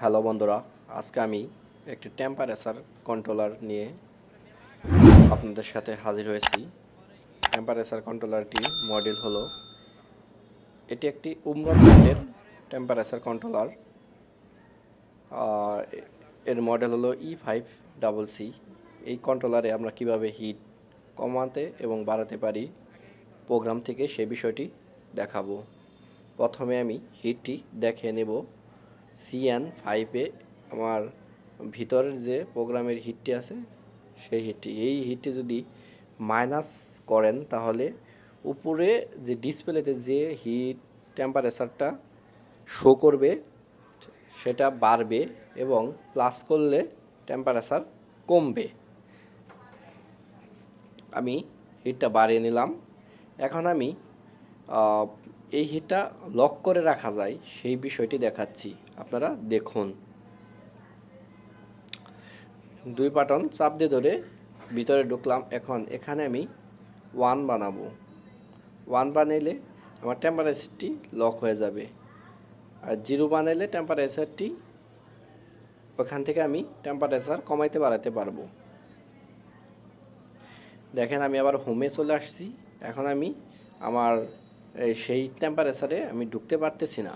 Hello বন্ধুরা, আজকে আমি একটি টেম্পারেচার কন্ট্রোলার নিয়ে আপনাদের সাথে হাজির হয়েছি। টেম্পারেচার কন্ট্রোলারটি মডেল হলো। এটি একটি উমরা টেম্পারেচার কন্ট্রোলার এর মডেল হলো ই ফাইভ ডাবল সি এই কন্ট্রোলারে আমরা কীভাবে হিট কমাতে এবং বাড়াতে পারি প্রোগ্রাম থেকে সে বিষয়টি দেখাবো। প্রথমে আমি হিটটি দেখে নেব। সিএন ফাইভে আমার ভিতরের যে প্রোগ্রামের হিটটি আছে, সেই হিটটি। এই হিটটি যদি মাইনাস করেন তাহলে উপরে যে ডিসপ্লেতে যে হিট টেম্পারেচারটা শো করবে, সেটা বাড়বে এবং প্লাস করলে টেম্পারেচার কমবে। আমি হিটটা বাড়িয়ে নিলাম। এখন আমি এই হিটটা লক করে রাখা যায়, সেই বিষয়টি দেখাচ্ছি। আপনারা দেখুন। দুই বাটন চাপ দিয়ে ধরে ভিতরে ঢুকলাম। এখন এখানে আমি ওয়ান বানাবো। ওয়ান বানাইলে আমার টেম্পারেচারটি লক হয়ে যাবে। আর জিরো বানাইলে টেম্পারেচারটি ওখান থেকে আমি টেম্পারেচার কমাইতে বাড়াতে পারব। দেখেন আমি আবার হোমে চলে আসছি। এখন আমি আমার সেই টেম্পারেচারে আমি ঢুকতে পারতেছি না।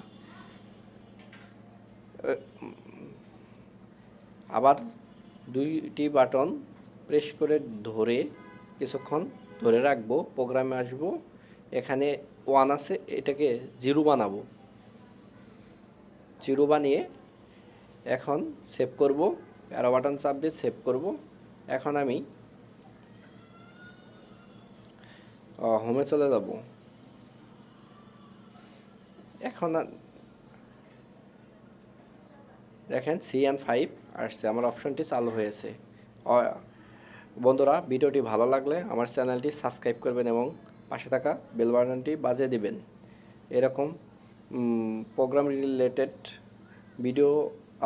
আবার দুইটি বাটন প্রেস করে ধরে, কিছুক্ষণ ধরে রাখব, প্রোগ্রামে আসব। এখানে ওয়ান আছে, এটাকে জিরো বানাবো। জিরো বানিয়ে এখন সেভ করব অ্যারো বাটন চাপ দিয়ে সেভ করব। এখন আমি হোমে চলে যাব। এখন দেখেন সি অ্যান্ড ফাইভ আসছে। আমার অপশনটি চালু হয়েছে। বন্ধুরা, ভিডিওটি ভালো লাগলে আমার চ্যানেলটি সাবস্ক্রাইব করবেন এবং পাশে থাকা বেল বাটনটি বাজিয়ে দিবেন। এরকম প্রোগ্রাম রিলেটেড ভিডিও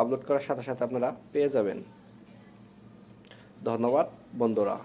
আপলোড করার সাথে সাথে আপনারা পেয়ে যাবেন। ধন্যবাদ, বন্ধুরা।